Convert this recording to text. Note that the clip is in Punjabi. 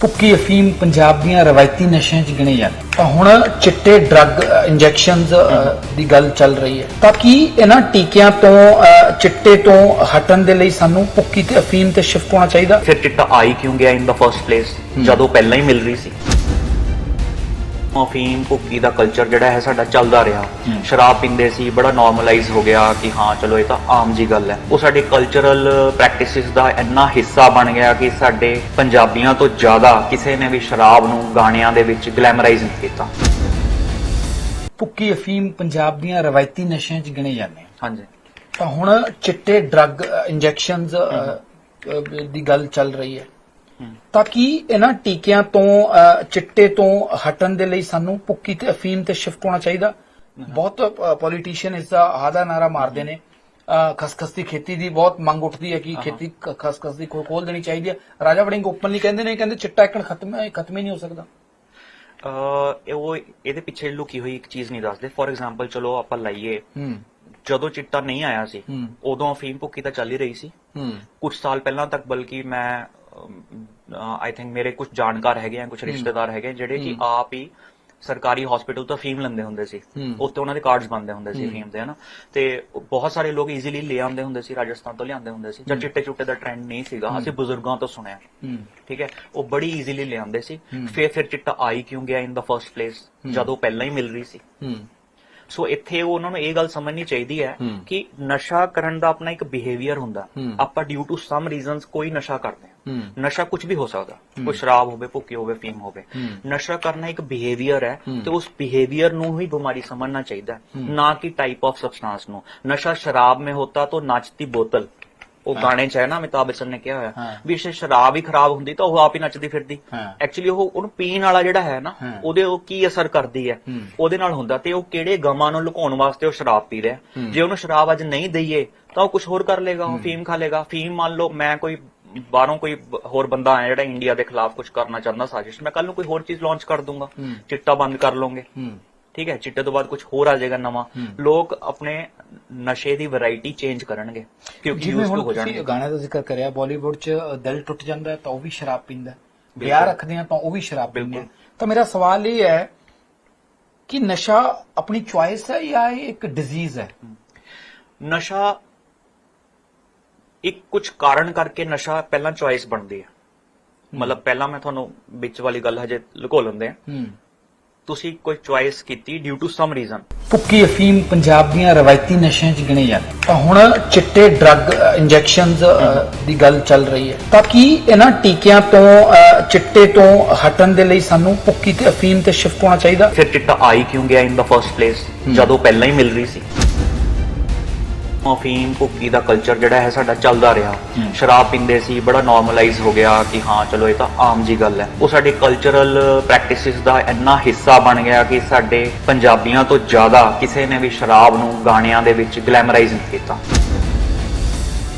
ਭੁੱਕੀ ਅਫੀਮ ਪੰਜਾਬ ਦੀਆਂ ਰਵਾਇਤੀ ਨਸ਼ਿਆਂ 'ਚ ਗਿਣੇ ਜਾਂਦੇ ਤਾਂ ਹੁਣ ਚਿੱਟੇ ਡਰੱਗ ਇੰਜੈਕਸ਼ਨਸ ਦੀ ਗੱਲ ਚੱਲ ਰਹੀ ਹੈ। ਤਾਂ ਕੀ ਇਹਨਾਂ ਟੀਕਿਆਂ ਤੋਂ ਚਿੱਟੇ ਤੋਂ ਹਟਣ ਦੇ ਲਈ ਸਾਨੂੰ ਭੁੱਕੀ ਤੇ ਅਫੀਮ ਤੇ ਸ਼ਿਫਟ ਹੋਣਾ ਚਾਹੀਦਾ? ਫਿਰ ਚਿੱਟਾ ਆਈ ਕਿਉਂ ਗਿਆ ਇਨ ਦਾ ਫਰਸਟ ਪਲੇਸ ਜਦੋਂ ਪਹਿਲਾਂ ਹੀ ਮਿਲ ਰਹੀ ਸੀ। ਅਫੀਮ ਭੁੱਕੀ ਦਾ ਕਲਚਰ ਜਿਹੜਾ ਹੈ ਸਾਡਾ ਚੱਲਦਾ ਰਿਹਾ। ਸ਼ਰਾਬ ਪੀਂਦੇ ਸੀ ਬੜਾ ਨਾਰਮਲਾਈਜ਼ ਹੋ ਗਿਆ ਕਿ ਹਾਂ ਚਲੋ ਇਹ ਤਾਂ ਆਮ ਜੀ ਗੱਲ ਹੈ। ਉਹ ਸਾਡੇ ਕਲਚਰਲ ਪ੍ਰੈਕਟਿਸਿਸ ਦਾ ਇੰਨਾ ਹਿੱਸਾ ਬਣ ਗਿਆ ਕਿ ਸਾਡੇ ਪੰਜਾਬੀਆਂ ਤੋਂ ਜ਼ਿਆਦਾ ਕਿਸੇ ਨੇ ਵੀ ਸ਼ਰਾਬ ਨੂੰ ਗਾਣਿਆਂ ਦੇ ਵਿੱਚ ਗਲੈਮਰਾਈਜ਼ ਨਹੀਂ ਕੀਤਾ। ਭੁੱਕੀ ਅਫੀਮ ਪੰਜਾਬ ਦੀਆਂ ਰਵਾਇਤੀ ਨਸ਼ਿਆਂ 'ਚ ਗਿਣੇ ਜਾਂਦੇ ਹਾਂਜੀ। ਤਾਂ ਹੁਣ ਚਿੱਟੇ ਡਰੱਗ ਇੰਜੈਕਸ਼ਨਸ ਦੀ ਗੱਲ ਚੱਲ ਰਹੀ ਹੈ। ਤਾਂ ਕੀ ਇਹਨਾਂ ਟੀਕਿਆਂ ਤੋਂ ਅ, ਚਿੱਟੇ ਤੋਂ ਹਟਣ ਦੇ ਲਈ ਸਾਨੂੰ ਭੁੱਕੀ ਤੇ ਅਫੀਮ ਤੇ ਸ਼ਿਫਟ ਹੋਣਾ ਚਾਹੀਦਾ? ਬਹੁਤ ਪੋਲੀਟੀਸ਼ੀਅਨ ਇਸ ਦਾ ਆਦਾ ਨਾਰਾ ਮਾਰਦੇ ਨੇ। ਅ, ਖਸਖਸ ਦੀ ਖੇਤੀ ਦੀ ਬਹੁਤ ਮੰਗ ਉੱਠਦੀ ਹੈ ਕਿ ਖੇਤੀ ਖਸਖਸ ਦੀ ਖੋਲ ਦੇਣੀ ਚਾਹੀਦੀ ਹੈ। ਰਾਜਾ ਵੜਿੰਗ ਓਪਨਲੀ ਕਹਿੰਦੇ ਨੇ ਕਹਿੰਦੇ ਚਿੱਟਾ ਇੱਕਣ ਖਤਮ ਹੈ ਖਤਮ ਹੀ ਨਹੀਂ ਹੋ ਸਕਦਾ। ਇਹ ਉਹ ਇਹਦੇ ਪਿੱਛੇ ਲੁਕੀ ਹੋਈ ਇੱਕ ਚੀਜ਼ ਨਹੀਂ ਦੱਸਦੇ। ਫੋਰ ਐਗਜ਼ਾਮਪਲ ਚਲੋ ਆਪਾਂ ਲਾਈਏ। ਜਦੋਂ ਚਿੱਟਾ ਨਹੀਂ ਆਇਆ ਸੀ। ਉਦੋਂ ਅਫੀਮ ਭੁੱਕੀ ਤਾਂ ਚੱਲ ਹੀ ਰਹੀ ਸੀ। ਕੁਝ ਸਾਲ ਪਹਿਲਾਂ ਤੱਕ ਬਲਕਿ ਮੈਂ ਆਈ ਥਿੰਕ ਮੇਰੇ ਕੁਝ ਜਾਣਕਾਰ ਹੈਗੇ ਆ ਕੁਝ ਰਿਸ਼ਤੇਦਾਰ ਹੈਗੇ ਜਿਹੜੇ ਕਿ ਆਪ ਹੀ ਸਰਕਾਰੀ ਹਸਪੀਟਲ ਤੋਂ ਫੀਮ ਲੈਂਦੇ ਹੁੰਦੇ ਸੀ। ਉੱਤੇ ਉਹਨਾਂ ਦੇ ਕਾਰਡਸ ਬਣਦੇ ਹੁੰਦੇ ਸੀ ਫੀਮ ਦੇ ਹਨਾ। ਤੇ ਬਹੁਤ ਸਾਰੇ ਲੋਕ ਈਜ਼ੀਲੀ ਲੈ ਆਉਂਦੇ ਹੁੰਦੇ ਸੀ ਰਾਜਸਥਾਨ ਤੋਂ ਲਿਆਉਂਦੇ ਹੁੰਦੇ ਸੀ। ਜਦ ਚਿੱਟੇ ਚੁੱਟੇ ਦਾ ਟ੍ਰੈਂਡ ਨਹੀਂ ਸੀਗਾ ਅਸੀਂ ਬਜ਼ੁਰਗਾਂ ਤੋਂ ਸੁਣਿਆ। ਠੀਕ ਹੈ? ਉਹ ਬੜੀ ਈਜ਼ੀਲੀ ਲਿਆਉਂਦੇ ਸੀ। ਫਿਰ ਫਿਰ ਚਿੱਟਾ ਆਈ ਕਿਉਂ ਗਿਆ ਇਨ ਦਾ ਫਰਸਟ ਪਲੇਸ ਜਦੋਂ ਪਹਿਲਾਂ ਹੀ ਮਿਲ ਰਹੀ ਸੀ। ਸੋ ਇੱਥੇ ਉਹ ਉਹਨਾਂ ਨੂੰ ਇਹ ਗੱਲ ਸਮਝਣੀ ਚਾਹੀਦੀ ਹੈ। ਕਿ ਨਸ਼ਾ ਕਰਨ ਦਾ ਆਪਣਾ ਇੱਕ ਬਿਹੇਵੀਅਰ ਹੁੰਦਾ। ਆਪਾਂ ਡਿਊ ਟੂ ਸਮ ਰੀਜ਼ਨਸ ਕੋਈ ਨਸ਼ਾ ਕਰਦੇ ਨਸ਼ਾ ਕੁਝ ਵੀ ਹੋ ਸਕਦਾ। ਕੋਈ ਸ਼ਰਾਬ ਹੋਵੇ ਭੁੱਕੀ ਹੋਵੇ ਫੀਮ ਹੋਵੇ। ਨਸ਼ਾ ਕਰਨਾ ਇੱਕ ਬਿਹੇਵੀਅਰ ਹੈ ਤੇ ਉਸ ਬਿਹੇਵੀਅਰ ਨੂੰ ਹੀ ਬਿਮਾਰੀ ਸਮਝਣਾ ਚਾਹੀਦਾ ਨਾ ਕਿ ਟਾਈਪ ਆਫ ਸਬਸਟੈਂਸ ਨੂੰ। ਨਸ਼ਾ ਸ਼ਰਾਬ ਮੇ ਹੋਤਾ ਤਾਂ ਨਾਚਤੀ ਬੋਤਲ। ਉਹ ਗਾਣੇ ਚ ਹੈ ਨਾ ਅਮਿਤਾਭ ਬਚਨ ਨੇ ਕਿਹਾ ਹੋਇਆ। ਵੀ ਜੇ ਸ਼ਰਾਬ ਹੀ ਖਰਾਬ ਹੁੰਦੀ ਤਾਂ ਉਹ ਆਪ ਹੀ ਨੱਚਦੀ ਫਿਰਦੀ। ਐਕਚੁਅਲੀ ਉਹ ਉਹਨੂੰ ਪੀਣ ਵਾਲਾ ਜਿਹੜਾ ਹੈ ਨਾ ਉਹਦੇ ਉਹ ਕੀ ਅਸਰ ਕਰਦੀ ਹੈ? ਉਹਦੇ ਨਾਲ ਹੁੰਦਾ ਤੇ ਉਹ ਕਿਹੜੇ ਗਮਾਂ ਨੂੰ ਲੁਕਾਉਣ ਵਾਸਤੇ ਉਹ ਸ਼ਰਾਬ ਪੀ ਰਿਹਾ ਜੇ ਉਹਨੂੰ ਸ਼ਰਾਬ ਅੱਜ ਨਹੀਂ ਦਈਏ ਤਾਂ ਉਹ ਕੁਝ ਹੋਰ ਕਰ ਲੇਗਾ ਉਹ ਫੀਮ ਖਾ ਲੇਗਾ ਫੀਮ ਮੰਨ ਲਓ ਮੈਂ ਕੋਈ ਬਾਹਰੋਂ ਕੋਈ ਹੋਰ ਬੰਦਾ ਆਇਆ ਜਿਹੜਾ ਇੰਡੀਆ ਦੇ ਖਿਲਾਫ ਕੁਝ ਕਰਨਾ ਚਾਹੁੰਦਾ ਸਾਜ਼ਿਸ਼ ਮੈਂ ਕੱਲ ਨੂੰ ਕੋਈ ਹੋਰ ਚੀਜ਼ ਲਾਂਚ ਕਰ ਦੂੰਗਾ। ਚਿੱਟਾ ਬੰਦ ਕਰ ਲਓਗੇ। ਹੂੰ। ਠੀਕ ਹੈ ਚਿੱਟੇ ਤੋਂ ਬਾਅਦ ਕੁਝ ਹੋਰ ਆ ਜਾਏਗਾ ਨਵਾਂ। ਲੋਕ ਆਪਣੇ ਨਸ਼ੇ ਦੀ ਵੈਰਾਈਟੀ ਚੇਂਜ ਕਰਨਗੇ ਕਿਉਂਕਿ ਜਿਵੇਂ ਯੂਜ਼ ਹੋ ਜਾਣਗੇ। ਗਾਣੇ ਦਾ ਜ਼ਿਕਰ ਕਰਿਆ ਬਾਲੀਵੁੱਡ 'ਚ ਦਿਲ ਟੁੱਟ ਜਾਂਦਾ ਤਾਂ ਉਹ ਵੀ ਸ਼ਰਾਬ ਪੀਂਦਾ। ਵਿਆਹ ਰੱਖਦੇ ਆ ਤਾਂ ਉਹ ਵੀ ਸ਼ਰਾਬ ਪੀਂਦੇ। ਤਾਂ ਮੇਰਾ ਸਵਾਲ ਇਹ ਹੈ ਕਿ ਨਸ਼ਾ ਆਪਣੀ ਚੁਆਇਸ ਹੈ ਜਾਂ ਇਹ ਇੱਕ ਡਿਜ਼ੀਜ਼ ਹੈ। ਨਸ਼ਾ ਇੱਕ ਕੁਝ ਕਾਰਨ ਕਰਕੇ ਨਸ਼ਾ ਪਹਿਲਾਂ ਚੁਆਇਸ ਬਣਦੀ ਹੈ। ਮਤਲਬ ਪਹਿਲਾਂ ਮੈਂ ਤੁਹਾਨੂੰ ਵਿੱਚ ਵਾਲੀ ਗੱਲ ਹਜੇ ਲੁਕੋ ਲੈਂਦੇ ਆ ਤੁਸੀਂ ਕੋਈ ਚੁਆਇਸ ਕੀਤੀ ਡਿਊ ਟੂ ਸਮ ਰੀਜ਼ਨ ਭੁੱਕੀ ਅਫੀਮ ਪੰਜਾਬ ਦੀਆਂ ਰਵਾਇਤੀ ਨਸ਼ਿਆਂ 'ਚ ਗਿਣੇ ਜਾਂਦੇ। ਤਾਂ ਹੁਣ ਚਿੱਟੇ ਡਰੱਗ ਇੰਜੈਕਸ਼ਨਸ ਦੀ ਗੱਲ ਚੱਲ ਰਹੀ ਹੈ। ਤਾਂ ਕੀ ਇਹਨਾਂ ਟੀਕਿਆਂ ਤੋਂ ਚਿੱਟੇ ਤੋਂ ਹਟਣ ਦੇ ਲਈ ਸਾਨੂੰ ਭੁੱਕੀ ਤੇ ਅਫੀਮ ਤੇ ਸ਼ਿਫਟ ਹੋਣਾ ਚਾਹੀਦਾ? ਫਿਰ ਚਿੱਟਾ ਆਈ ਕਿਉਂ ਗਿਆ ਇਨ ਦਾ ਫਰਸਟ ਪਲੇਸ ਜਦੋਂ ਪਹਿਲਾਂ ਹੀ ਮਿਲ ਰਹੀ ਸੀ। ਅਫੀਮ ਭੁੱਕੀ ਦਾ ਕਲਚਰ ਜਿਹੜਾ ਹੈ ਸਾਡਾ ਚੱਲਦਾ ਰਿਹਾ। ਸ਼ਰਾਬ ਪੀਂਦੇ ਸੀ ਬੜਾ ਨਾਰਮਲਾਈਜ਼ ਹੋ ਗਿਆ ਕਿ ਹਾਂ ਚਲੋ ਇਹ ਤਾਂ ਆਮ ਜੀ ਗੱਲ ਹੈ। ਉਹ ਸਾਡੇ ਕਲਚਰਲ ਪ੍ਰੈਕਟਿਸਿਸ ਦਾ ਇੰਨਾ ਹਿੱਸਾ ਬਣ ਗਿਆ ਕਿ ਸਾਡੇ ਪੰਜਾਬੀਆਂ ਤੋਂ ਜ਼ਿਆਦਾ ਕਿਸੇ ਨੇ ਵੀ ਸ਼ਰਾਬ ਨੂੰ ਗਾਣਿਆਂ ਦੇ ਵਿੱਚ ਗਲੈਮਰਾਈਜ਼ ਨਹੀਂ ਕੀਤਾ।